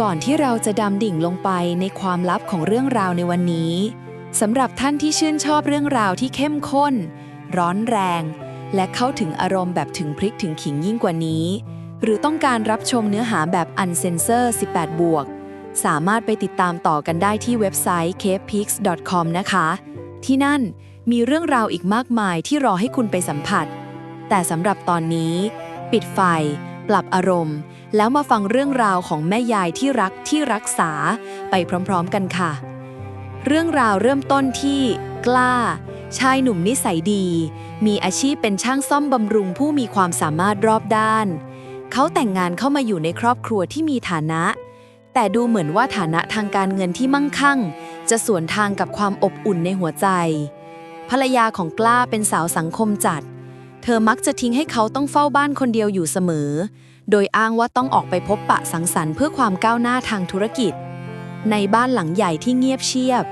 ก่อนที่เราจะดำดิ่งลงไปในความลับของเรื่องราวในวันนี้สำหรับท่านที่ชื่นชอบเรื่องราวที่เข้มข้น ร้อนแรง และเข้าถึงอารมณ์แบบถึงพริกถึงขิงยิ่งกว่านี้ หรือต้องการรับชมเนื้อหาแบบอันเซนเซอร์ 18 บวก สามารถไปติดตามต่อกันได้ที่เว็บไซต์ capepeaks.com นะคะ ที่นั่นมีเรื่องราวอีกมากมายที่รอให้คุณไปสัมผัส แต่สำหรับตอนนี้ ปิดไฟ ปรับอารมณ์ แล้วมาฟังเรื่องราวของแม่ยายที่รักที่รักษาไปพร้อมๆกันค่ะ เรื่องราวเริ่มต้นที่ กล้า ชายหนุ่มนิสัยดี มีอาชีพเป็นช่างซ่อมบำรุงผู้มีความสามารถรอบด้าน เขาแต่งงานเข้ามาอยู่ในครอบครัวที่มีฐานะ แต่ดูเหมือนว่าฐานะทางการเงินที่มั่งคั่ง จะสวนทางกับความอบอุ่นในหัวใจ ภรรยาของกล้าเป็นสาวสังคมจัด เธอมักจะทิ้งให้เขาต้องเฝ้าบ้านคนเดียวอยู่เสมอ โดยอ้างว่าต้องออกไปพบปะสังสรรค์เพื่อความก้าวหน้าทางธุรกิจ ในบ้านหลังใหญ่ที่เงียบเชียบ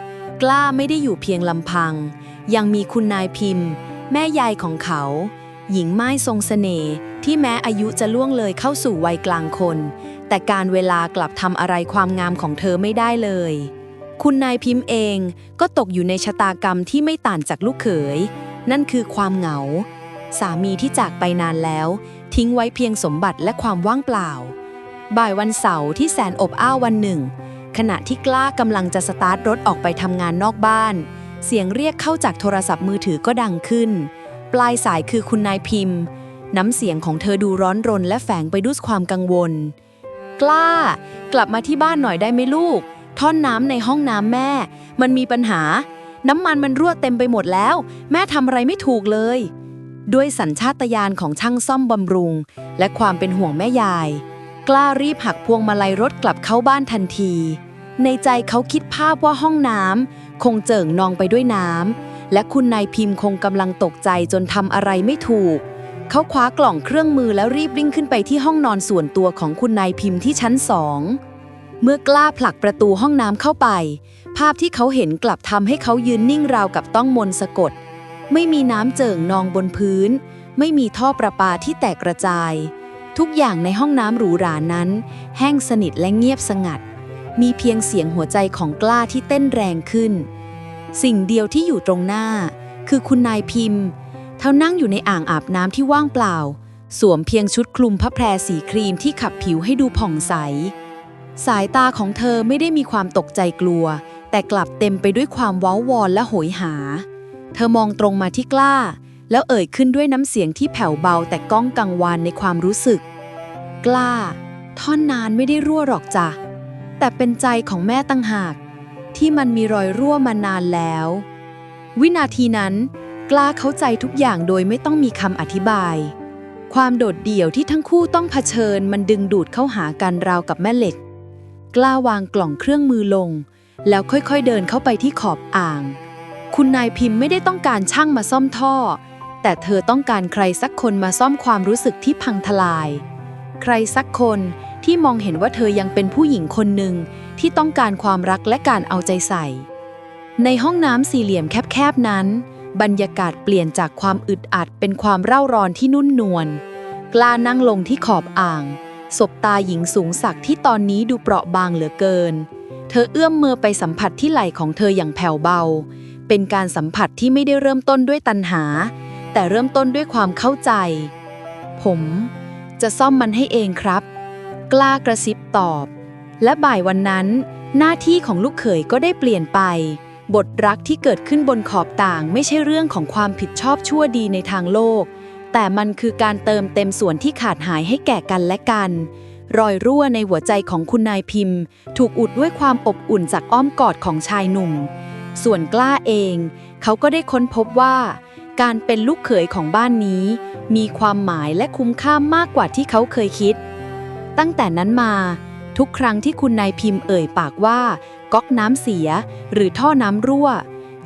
กล้าไม่ได้อยู่เพียงลำพัง ยังมีคุณนายพิมพ์ แม่ยายของเขา หญิงไม้ทรงสเสน่ห์ที่แม้อายุจะล่วงเลยเข้าสู่วัยกลางคน แต่การเวลากลับทำอะไรความงามของเธอไม่ได้เลย คุณนายพิมพ์เองก็ตกอยู่ในชะตากรรมที่ไม่ต่างจากลูกเขย นั่นคือความเหงา สามีที่จากไปนานแล้ว ทิ้งไว้เพียงสมบัติและความว่างเปล่า บ่ายวันเสาร์ที่แสนอบอ้าววันหนึ่ง ขณะที่กล้ากำลังจะสตาร์ทรถออกไปทำงานนอกบ้าน เสียงเรียกเข้าจากโทรศัพท์มือถือก็ดังขึ้น ปลายสายคือคุณนายพิมพ์ น้ำเสียงของเธอดูร้อนรนและแฝงไปด้วยความกังวล กล้ากลับมาที่บ้านหน่อยได้ไหมลูก ท่อนน้ำในห้องน้ำแม่ มันมีปัญหา น้ำมันมันรั่วเต็มไปหมดแล้ว แม่ทำอะไรไม่ถูกเลย ด้วยสัญชาตญาณของช่างซ่อมบำรุง และความเป็นห่วงแม่ยาย กล้ารีบหักพวงมาลัยรถกลับเข้าบ้านทันที ในใจเขาคิดภาพว่าห้องน้ำคงเจิ่งนองไปด้วยน้ำและคุณนายพิมพ์คงกำลังตกใจจนทำอะไรไม่ถูก เขาคว้ากล่องเครื่องมือแล้วรีบวิ่งขึ้นไปที่ห้องนอนส่วนตัวของคุณนายพิมพ์ที่ชั้นสองเมื่อกล้าผลักประตูห้องน้ำเข้าไป ภาพที่เขาเห็นกลับทำให้เขายืนนิ่งราวกับต้องมนต์สะกด ไม่มีน้ำเจิ่งนองบนพื้น ไม่มีท่อประปาที่แตกกระจาย ทุกอย่างในห้องน้ำหรูหรานั้น แห้งสนิทและเงียบสงัด มีเพียงเสียงหัวใจของกล้าที่เต้นแรงขึ้น สิ่งเดียวที่อยู่ตรงหน้า คือคุณนายพิมพ์เท่านั่งอยู่ในอ่างอาบน้ำที่ว่างเปล่า สวมเพียงชุดคลุมพระแพรสีครีมที่ขับผิวให้ดูผ่องใส สายตาของเธอไม่ได้มีความตกใจกลัว แต่กลับเต็มไปด้วยความว้าวอนและโหยหา เธอมองตรงมาที่กล้า แล้วเอ่ยขึ้นด้วยน้ำเสียงที่แผ่วเบาแต่ก้องกังวานในความรู้สึก กล้า ท่อนนานไม่ได้รั่วหรอกจ้ะ แต่เป็นใจของแม่ตั้งหาก ที่มันมีรอยรั่วมานานแล้ว วินาทีนั้น กล้าเข้าใจทุกอย่างโดยไม่ต้องมีคำอธิบาย ความโดดเดี่ยวที่ทั้งคู่ต้องเผชิญมันดึงดูดเข้าหากันราวกับแม่เหล็ก กล้าวางกล่องเครื่องมือลง แล้วค่อยๆเดินเข้าไปที่ขอบอ่าง คุณนายพิมพ์ไม่ได้ต้องการช่างมาซ่อมท่อ แต่เธอต้องการใครสักคนมาซ่อมความรู้สึกที่พังทลาย ใครสักคนที่มองเห็นว่าเธอยังเป็นผู้หญิงคนหนึ่งที่ต้องการความรักและการเอาใจใส่ ในห้องน้ำสี่เหลี่ยมแคบๆนั้น บรรยากาศเปลี่ยนจากความอึดอัดเป็นความเร่าร้อนที่นุ่นนวลกล้านั่งลงที่ขอบอ่าง สบตาหญิงสูงสักที่ตอนนี้ดูเปราะบางเหลือเกิน เธอเอื้อมมือไปสัมผัสที่ไหล่ของเธออย่างแผ่วเบา เป็นการสัมผัสที่ไม่ได้เริ่มต้นด้วยตัณหา แต่เริ่มต้นด้วยความเข้าใจ ผม จะซ่อมมันให้เองครับ กล้ากระซิบตอบ และบ่ายวันนั้น หน้าที่ของลูกเขยก็ได้เปลี่ยนไป บทรักที่เกิดขึ้นบนขอบต่างไม่ใช่เรื่องของความผิดชอบชั่วดีในทางโลก แต่มันคือการเติมเต็มส่วนที่ขาดหายให้แก่กันและกันรอยรั่วในหัวใจของคุณนายพิมพ์ ถูกอุดด้วยความอบอุ่นจากอ้อมกอดของชายหนุ่ม ส่วนกล้าเอง เขาก็ได้ค้นพบว่า การเป็นลูกเขยของบ้านนี้ มีความหมายและคุ้มค่ามากกว่าที่เขาเคยคิด ตั้งแต่นั้นมา ทุกครั้งที่คุณนายพิมพ์เอ่ยปากว่า ก๊อกน้ำเสีย หรือท่อน้ำรั่ว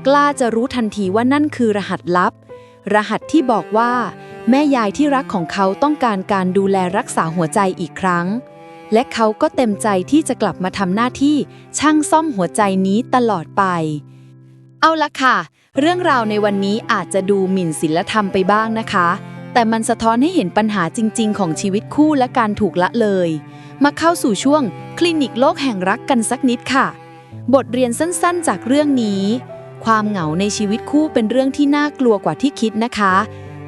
กล้าจะรู้ทันทีว่านั่นคือรหัสลับ รหัสที่บอกว่า แม่ยายที่รักของเขาต้องการการดูแลรักษาหัวใจอีกครั้งและเขาก็เต็มใจที่จะกลับมาทำหน้าที่ช่างซ่อมหัวใจนี้ตลอดไป เอาละค่ะ เรื่องราวในวันนี้อาจจะดูหมิ่นศีลธรรมไปบ้างนะคะ แต่มันสะท้อนให้เห็นปัญหาจริง ๆ ของชีวิตคู่และการถูกละเลย มาเข้าสู่ช่วงคลินิกโลกแห่งรักกันสักนิดค่ะ บทเรียนสั้นๆ จากเรื่องนี้ ความเหงาในชีวิตคู่เป็นเรื่องที่น่ากลัวกว่าที่คิดนะคะ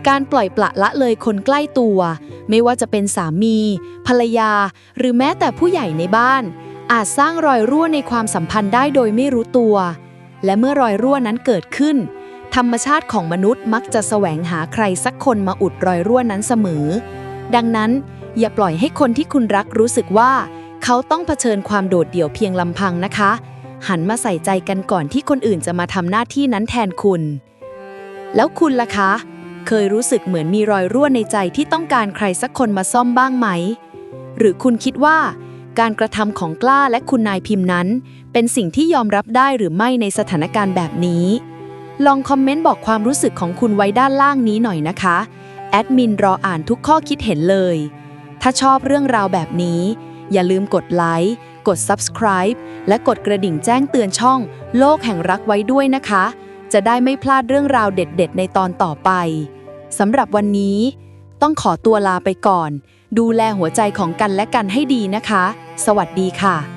การปล่อยปละละเลยคนใกล้ตัว ไม่ว่าจะเป็นสามี ภรรยา หรือแม้แต่ผู้ใหญ่ในบ้าน อาจสร้างรอยรั่วในความสัมพันธ์ได้โดยไม่รู้ตัว และเมื่อรอยรั่วนั้นเกิดขึ้น ธรรมชาติของมนุษย์มักจะแสวงหาใครสักคนมาอุดรอยรั่วนั้นเสมอ ดังนั้น อย่าปล่อยให้คนที่คุณรักรู้สึกว่า เขาต้องเผชิญความโดดเดี่ยวเพียงลำพังนะคะ หันมาใส่ใจกันก่อนที่คนอื่นจะมาทำหน้าที่นั้นแทนคุณ แล้วคุณล่ะคะ เคยรู้สึกเหมือนมีรอยรั่วในใจที่ต้องการใครสักคนมาซ่อมบ้างไหม หรือคุณคิดว่า การกระทำของกล้าและคุณนายพิมพ์นั้น เป็นสิ่งที่ยอมรับได้หรือไม่ในสถานการณ์แบบนี้ ลองคอมเมนต์บอกความรู้สึกของคุณไว้ด้านล่างนี้หน่อยนะคะ แอดมินรออ่านทุกข้อคิดเห็นเลย ถ้าชอบเรื่องราวแบบนี้ อย่าลืมกดไลค์ กด Subscribe และกดกระดิ่งแจ้งเตือนช่อง โลกแห่งรักไว้ด้วยนะคะ จะได้ไม่พลาดเรื่องราวเด็ด ๆ ในตอนต่อไปสำหรับวันนี้ ต้องขอตัวลาไปก่อน ดูแลหัวใจของกันและกันให้ดีนะคะ สวัสดีค่ะ